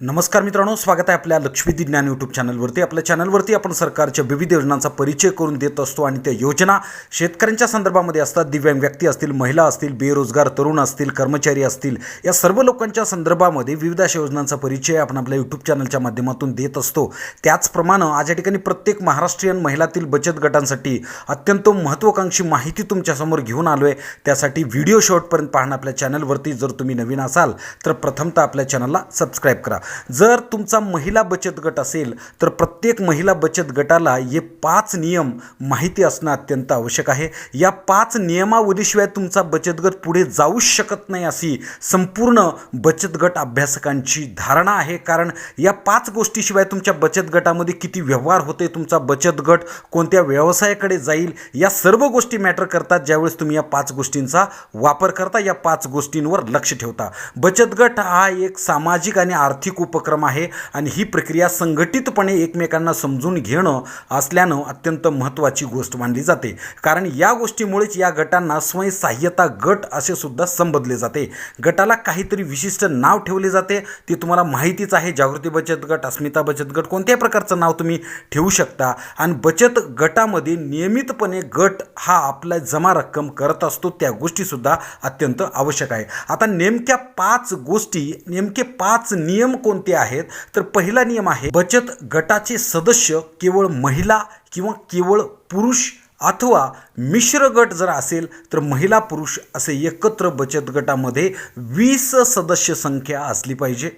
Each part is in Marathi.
नमस्कार मित्रांनो स्वागत आहे आपल्या लक्ष्मी ज्ञान यूट्यूब चॅनलवरती. आपल्या चॅनलवरती आपण सरकारच्या विविध योजनांचा परिचय करून देत असतो आणि त्या योजना शेतकऱ्यांच्या संदर्भामध्ये असतात. दिव्यांग व्यक्ती असतील महिला असतील बेरोजगार तरुण असतील कर्मचारी असतील या सर्व लोकांच्या संदर्भामध्ये विविध अशा योजनांचा परिचय आपण आपल्या यूट्यूब चॅनलच्या माध्यमातून देत असतो. त्याचप्रमाणे आज या ठिकाणी प्रत्येक महाराष्ट्रीयन महिलातील बचत गटांसाठी अत्यंत महत्त्वाकांक्षी माहिती तुमच्यासमोर घेऊन आलो आहे त्यासाठी व्हिडिओ शॉर्टपर्यंत पाहणं आपल्या चॅनलवरती. जर तुम्ही नवीन असाल तर प्रथमतः आपल्या चॅनलला सबस्क्राईब करा. जर तुमचा महिला बचत गट असेल तर प्रत्येक महिला बचत गटाला हे पाच नियम माहिती असणं अत्यंत आवश्यक आहे. या पाच नियमावलीशिवाय तुमचा बचत गट पुढे जाऊच शकत नाही अशी संपूर्ण बचत गट अभ्यासकांची धारणा आहे. कारण या पाच गोष्टीशिवाय तुमच्या बचत गटामध्ये किती व्यवहार होते तुमचा बचत गट कोणत्या व्यवसायाकडे जाईल या सर्व गोष्टी मॅटर करतात. ज्यावेळेस तुम्ही या पाच गोष्टींचा वापर करता या पाच गोष्टींवर लक्ष ठेवता. बचत गट हा एक सामाजिक आणि आर्थिक उपक्रम आहे आणि ही प्रक्रिया संघटितपणे एकमेकांना समजून घेणं असल्यानं अत्यंत महत्त्वाची गोष्ट मानली जाते. कारण या गोष्टीमुळेच या गटांना स्वयंसहाय्यता गट असे सुद्धा संबोधले जाते. गटाला काहीतरी विशिष्ट नाव ठेवले जाते. ते तुम्हाला माहितीच आहे. जागृती बचत गट अस्मिता बचत गट कोणत्याही प्रकारचं नाव तुम्ही ठेवू शकता. आणि बचत गटामध्ये नियमितपणे गट हा आपला जमा रक्कम करत असतो. त्या गोष्टीसुद्धा अत्यंत आवश्यक आहे. आता नेमक्या पाच गोष्टी नेमके पाच नियम कोणते आहेत? तर पहिला नियम आहे बचत गटाचे सदस्य केवळ महिला किंवा केवळ पुरुष अथवा मिश्र गट जर असेल तर महिला पुरुष असे एकत्र बचत गटामध्ये वीस सदस्य संख्या असली पाहिजे.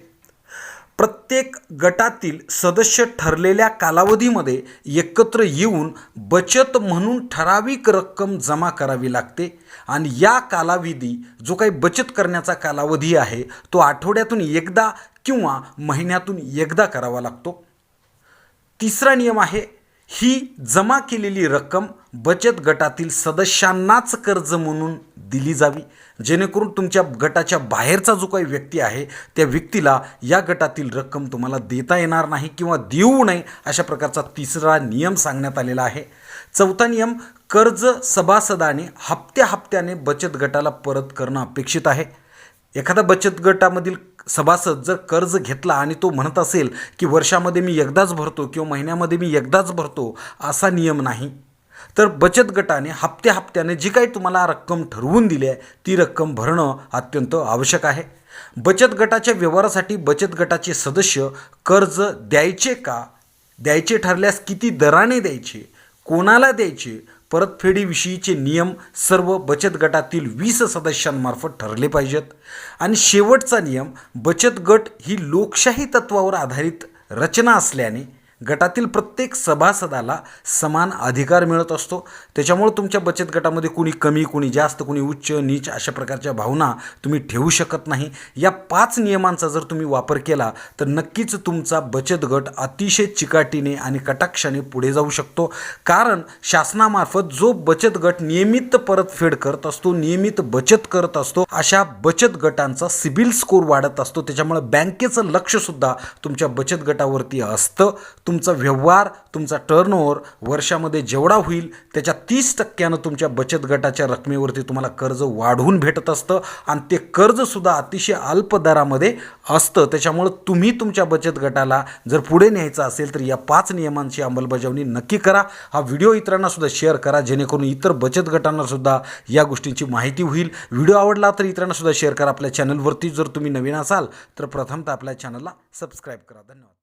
प्रत्येक गटातील सदस्य ठरलेल्या कालावधीमध्ये एकत्र येऊन बचत म्हणून ठराविक रक्कम जमा करावी लागते आणि या कालावधी जो काही बचत करण्याचा कालावधी आहे तो आठवड्यातून एकदा किंवा महिन्यातून एकदा करावा लागतो. तिसरा नियम आहे ही जमा केलेली रक्कम बचत गटातील सदस्यांनाच कर्ज म्हणून दिली जावी. जेणेकरून तुमच्या गटाच्या बाहेरचा जो काही व्यक्ती आहे त्या व्यक्तीला या गटातील रक्कम तुम्हाला देता येणार नाही किंवा देऊ नये अशा प्रकारचा तिसरा नियम सांगण्यात आलेला आहे. चौथा नियम कर्ज सभासदाने हप्त्या हप्त्याने बचत गटाला परत करणं अपेक्षित आहे. एखादा बचत गटामधील सभासद जर कर्ज घेतला आणि तो म्हणत असेल की वर्षामध्ये मी एकदाच भरतो किंवा महिन्यामध्ये मी एकदाच भरतो असा नियम नाही. तर बचत गटाने हप्त्या हप्त्याने जी काही तुम्हाला रक्कम ठरवून दिली आहे ती रक्कम भरणं अत्यंत आवश्यक आहे. बचत गटाच्या व्यवहारासाठी बचत गटाचे सदस्य कर्ज द्यायचे का? द्यायचे ठरल्यास किती दराने द्यायचे? कोणाला द्यायचे? परतफेडीविषयीचे नियम सर्व बचत गटातील वीस सदस्यांमार्फत ठरले पाहिजेत. आणि शेवटचा नियम बचत गट ही लोकशाही तत्वावर आधारित रचना असल्याने गटातील प्रत्येक सभासदाला समान अधिकार मिळत असतो. त्याच्यामुळे तुमच्या बचत गटामध्ये कुणी कमी कुणी जास्त कुणी उच्च नीच अशा प्रकारच्या भावना तुम्ही ठेवू शकत नाही. या पाच नियमांचा जर तुम्ही वापर केला तर नक्कीच तुमचा बचत गट अतिशय चिकाटीने आणि कटाक्षाने पुढे जाऊ शकतो. कारण शासनामार्फत जो बचत गट नियमित परतफेड करत असतो नियमित बचत करत असतो अशा बचत गटांचा सिबिल स्कोर वाढत असतो. त्याच्यामुळे बँकेचं लक्षसुद्धा तुमच्या बचत गटावरती असतं. तुमचा व्यवहार तुमचा टर्नओव्हर वर्षामध्ये जेवढा होईल त्याच्या तीस टक्क्यानं तुमच्या बचत गटाच्या रकमेवरती तुम्हाला कर्ज वाढवून भेटत असतं. आणि ते कर्जसुद्धा अतिशय अल्प दरामध्ये असतं. त्याच्यामुळं तुम्ही तुमच्या बचत गटाला जर पुढे न्यायचं असेल तर या पाच नियमांची अंमलबजावणी नक्की करा. हा व्हिडिओ इतरांनासुद्धा शेअर करा जेणेकरून इतर बचत गटांनासुद्धा या गोष्टींची माहिती होईल. व्हिडिओ आवडला तर इतरांनासुद्धा शेअर करा. आपल्या चॅनलवरती जर तुम्ही नवीन असाल तर प्रथमतः आपल्या चॅनलला सबस्क्राईब करा. धन्यवाद.